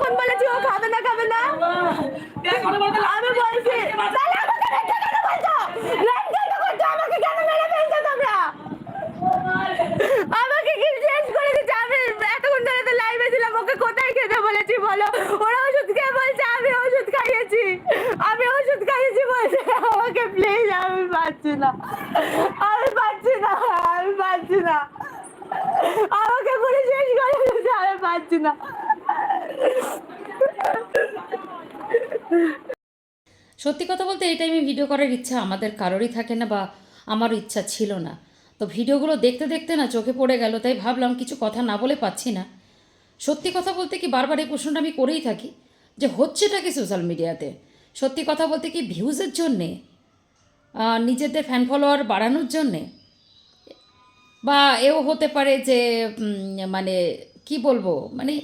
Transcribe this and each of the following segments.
কোন বলেছি ও খাবে না খাবে না? আমি বলছি, তাহলে আমাকে মিথ্যা কেন বলছো? লাইন কেন আমাকে কেন মেরে ফেলছো তোমরা? আমাকে কি চেঞ্জ করে দিচ্ছে? আমি এতক্ষণ ধরে তো লাইভে ছিলাম, ওকে কোথায় খেতে বলেছি বলো? ওরা ওষুধ খেয়ে বলছে, আমি ওষুধ খাইয়েছি। আমি ওষুধ খাইয়েছি বলছে, আমাকে প্লিজ আমি পাচ্ছি না। আমি পাচ্ছি না, আমি পাচ্ছি না। আমাকে পুরো শেষ করে দিয়েছে, আমি পাচ্ছি না। সত্যি কথা বলতে এই টাইমে ভিডিও করার ইচ্ছা আমাদের কারোরই থাকে না বা আমারও ইচ্ছা ছিল না। তো ভিডিওগুলো দেখতে দেখতে না চোখে পড়ে গেল, তাই ভাবলাম কিছু কথা না বলে পাচ্ছি না। সত্যি কথা বলতে কি বারবার এই প্রশ্নটা আমি করেই থাকি যে হচ্ছেটা কি সোশ্যাল মিডিয়াতে সত্যি কথা বলতে কি ভিউজের জন্যে? নিজেদের ফ্যান ফলোয়ার বাড়ানোর জন্যে? বা এও হতে পারে যে মানে কি বলব? মানে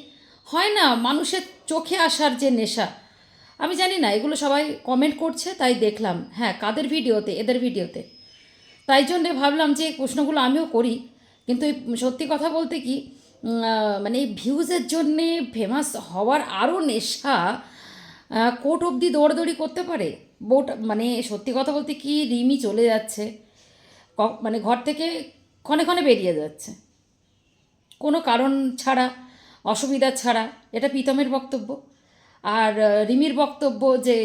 হয় না মানুষের চোখে আসার যে নেশা? আমি জানি না, এগুলো সবাই কমেন্ট করছে, তাই দেখলাম। হ্যাঁ কাদের ভিডিওতে? এদের ভিডিওতে। তাই জন্যে ভাবলাম যে এই প্রশ্নগুলো আমিও করি, কিন্তু এই সত্যি কথা বলতে কি মানে এই ভিউজের জন্যে ফেমাস হওয়ার আরও নেশা কোর্ট অবধি দৌড়দৌড়ি করতে পারে? বোট মানে সত্যি কথা বলতে কি, রিমি চলে যাচ্ছে মানে ঘর থেকে ক্ষণে ক্ষণে বেরিয়ে যাচ্ছে। কোনো কারণ ছাড়া অসুবিধা ছাড়া। এটা প্রীতমের বক্তব্য। আর রিমির বক্তব্য যে,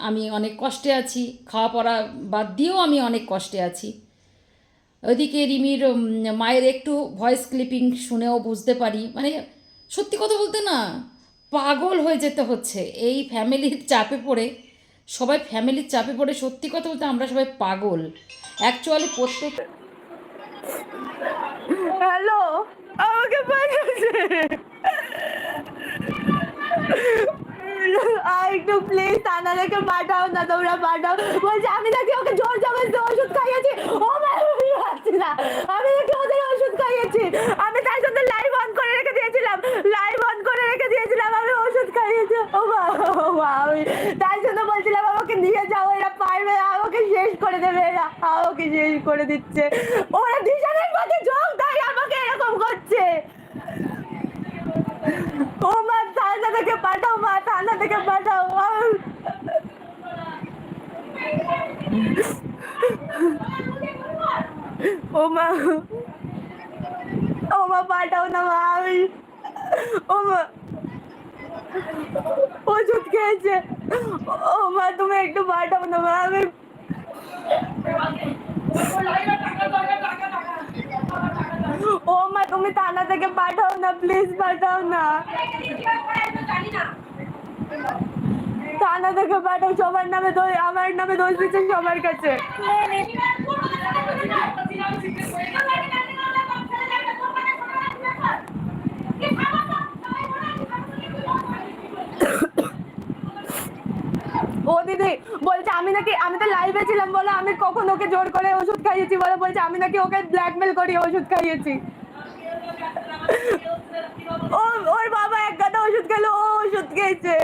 আমি অনেক কষ্টে আছি, খাওয়া পড়া বাদ দিয়েও আমি অনেক কষ্টে আছি। ওইদিকে রিমির মায়ের একটু ভয়েস ক্লিপিং শুনেও বুঝতে পারি। মানে সত্যি কথা বলতে না, পাগল হয়ে যেতে হচ্ছে। এই ফ্যামিলির চাপে পড়ে, সবাই ফ্যামিলির চাপে পড়ে, সত্যি কথা বলতে আমরা সবাই পাগল। অ্যাকচুয়ালি প্রত্যেক হ্যালো, আমাকে আর একটু প্লিজ তানাদেরকে পাঠাও না, তোমরা পাঠাও। বলছে, আমি নাকি ওকে জোর জবরদস্তি ওষুধ খাইয়েছি। ও আমি না। আমি নাকি ওদের ওষুধ খাইয়েছি। আমি তার সাথে লাইভ অন করে রেখে দিয়েছিলাম। লাইভ অন করে রেখে দিয়েছিলাম, আমি ওষুধ খাইয়েছি। ও মা আমি তার জন্য বলছিলাম, আমাকে নিয়ে যাও, এরা পারবে আমাকে শেষ করে দেবে এরা। আমাকে শেষ করে দিচ্ছে। ওরা ডিজাইনের মধ্যে যোগ দেয়, আমাকে এরকম করছে। ও মা থানা থেকে পাঠাও মা থানা থেকে পাঠাও আম- ও মা ও মা পাঠাও না মা আমি ও মা ওষুধ খেয়েছে ও মা তুমি একটু পাঠাও না মা আমি ও মা তুমি থানা থেকে পাঠাও না প্লিজ পাঠাও না। থানা থেকে পাঠাও, সবার নামে আমার নামে দোষ দিচ্ছে সবার কাছে। ও দিদি, বলছে আমি নাকি, আমি তো লাইভে ছিলাম বলে, আমি কখন ওকে জোর করে ওষুধ খাইয়েছি বলে, বলছে আমি নাকি ওকে ব্ল্যাকমেল করি ওষুধ খাইয়েছি। ওর বাবা এক গাদা ওষুধ খেলো, ও ওষুধ খেয়েছে।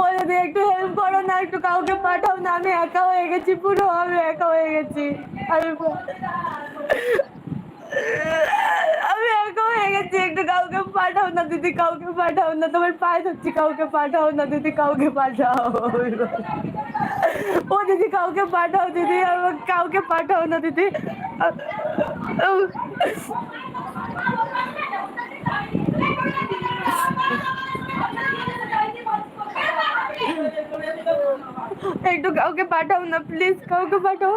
ও যদি একটু হেল্প করো না, একটু কাউকে পাঠাও না, আমি একা হয়ে গেছি, পুরো আমি একা হয়ে গেছি। আমি আমি একা হয়ে গেছি, একটু কাউকে পাঠাও না, দিদি, কাউকে পাঠাও না, তোমার পায়ে ধরছি, কাউকে পাঠাও না, দিদি, কাউকে পাঠাও। ও দিদি কাউকে পাঠাও দিদি আমাকে কাউকে পাঠাও না দিদি একটু কাউকে পাঠাও না প্লিজ কাউকে পাঠাও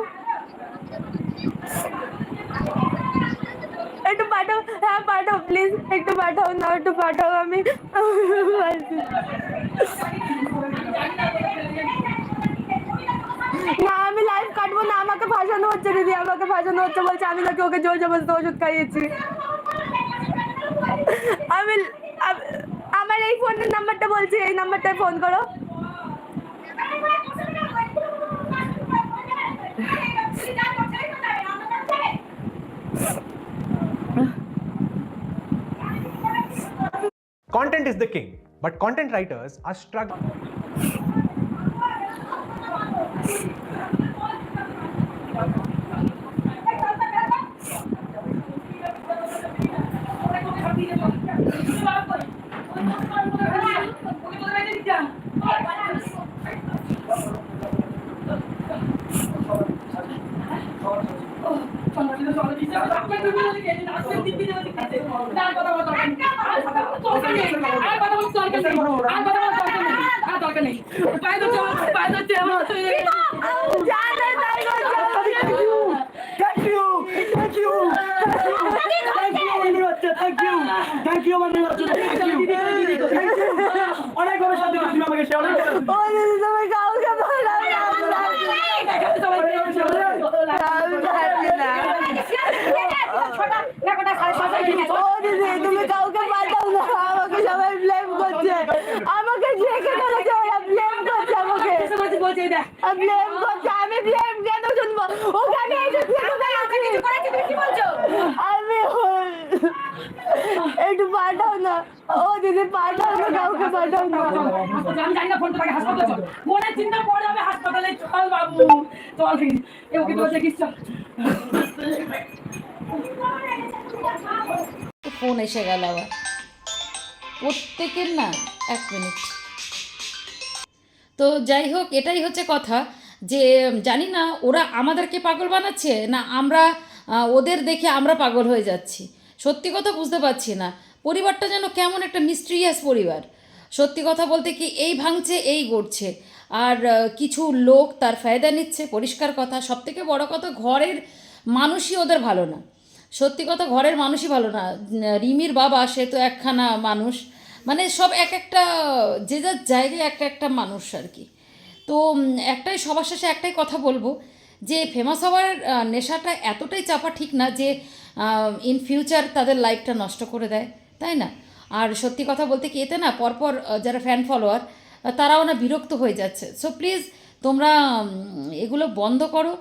একটু পাঠাও হ্যাঁ পাঠাও প্লিজ একটু পাঠাও না আমি লাইভ কাটবো না আমাকে ভাসানো হচ্ছে দিদি আমাকে ভাসানো হচ্ছে বলছে আমি নাকি ওকে জোর জবরদস্তি ওষুধ খাইয়েছি আমি আমার এই ফোনের নাম্বারটা বলছি এই নাম্বারটায় ফোন করো Content is the king, but content writers are struggling. Thank you! Thank you! Thank you, আমার মেয়ে বাচ্চা, thank you! Thank you, আমার মেয়ে বাচ্চা, thank you! Thank you! অনেক ভাবে সাহায্য করেছিল আমাকে সে অনেক ভাবে। ও দিদি তুমি কাউকে বলো না আমি পারছি না ও দিদি তুমি কাউকে পাঠাও না আমাকে সবাই ব্লেম করছে আমাকে ডেকে ফেলেছে ওরা ব্লেম করছে আমাকে ব্লেম করছে আমি ব্লেম কেন শুনব? ওখানে এসে থেকে ফেলেছি আমি একটু পাঠাও না। ও দিদি পাঠাও না কাউকে পাঠাও না। আমি জানি না ফোন তোমাকে হাসপাতালে চল। মনে চিন্তা পড়ে যাবে হাসপাতালে চল বাবু। চল এ ওকে তো চিকিৎসা ফোন এসে গেল আবার। প্রত্যেকের না এক মিনিট। তো যাই হোক, এটাই হচ্ছে কথা যে জানি না ওরা আমাদেরকে পাগল বানাচ্ছে না আমরা ওদের দেখে আমরা পাগল হয়ে যাচ্ছি। সত্যি কথা বুঝতে পারছি না। পরিবারটা যেন কেমন একটা মিস্ট্রিয়াস পরিবার। সত্যি কথা বলতে কি, এই ভাঙছে, এই গড়ছে। আর কিছু লোক তার ফায়দা নিচ্ছে, পরিষ্কার কথা। সবথেকে বড় কথা, ঘরের মানুষই ওদের ভালো না। সত্যি কথা, ঘরের মানুষই ভালো না। রিমির বাবা, সে তো একখানা মানুষ। মানে সব এক একটা, যে যার জায়গায় একটা একটা মানুষ আর কি। তো একটাই সবার শেষে একটাই কথা বলব যে ফেমাস হওয়ার নেশাটা এতটাই চাপা ঠিক না যে ইন ফিউচার তাদের লাইফটা নষ্ট করে দেয়, তাই না? আর সত্যি কথা বলতে কি, এতে না পরপর যারা ফ্যান ফলোয়ার তারাও না বিরক্ত হয়ে যাচ্ছে। সো প্লিজ তোমরা এগুলো বন্ধ করো।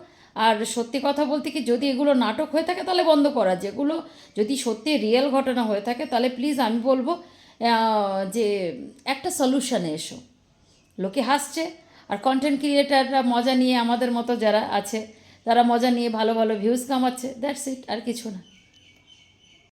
আর সত্যি কথা বলতে কি, যদি এগুলো নাটক হয়ে থাকে, তাহলে বন্ধ করা। যেগুলো যদি সত্যি রিয়েল ঘটনা হয়ে থাকে, তাহলে প্লিজ আমি বলব যে একটা সলিউশানে এসো। লোকে হাসছে, আর কন্টেন্ট ক্রিয়েটাররা মজা নিয়ে আমাদের মতো যারা আছে, তারা মজা নিয়ে ভালো ভালো ভিউজ কামাচ্ছে দ্যাটস ইট আর কিছু না।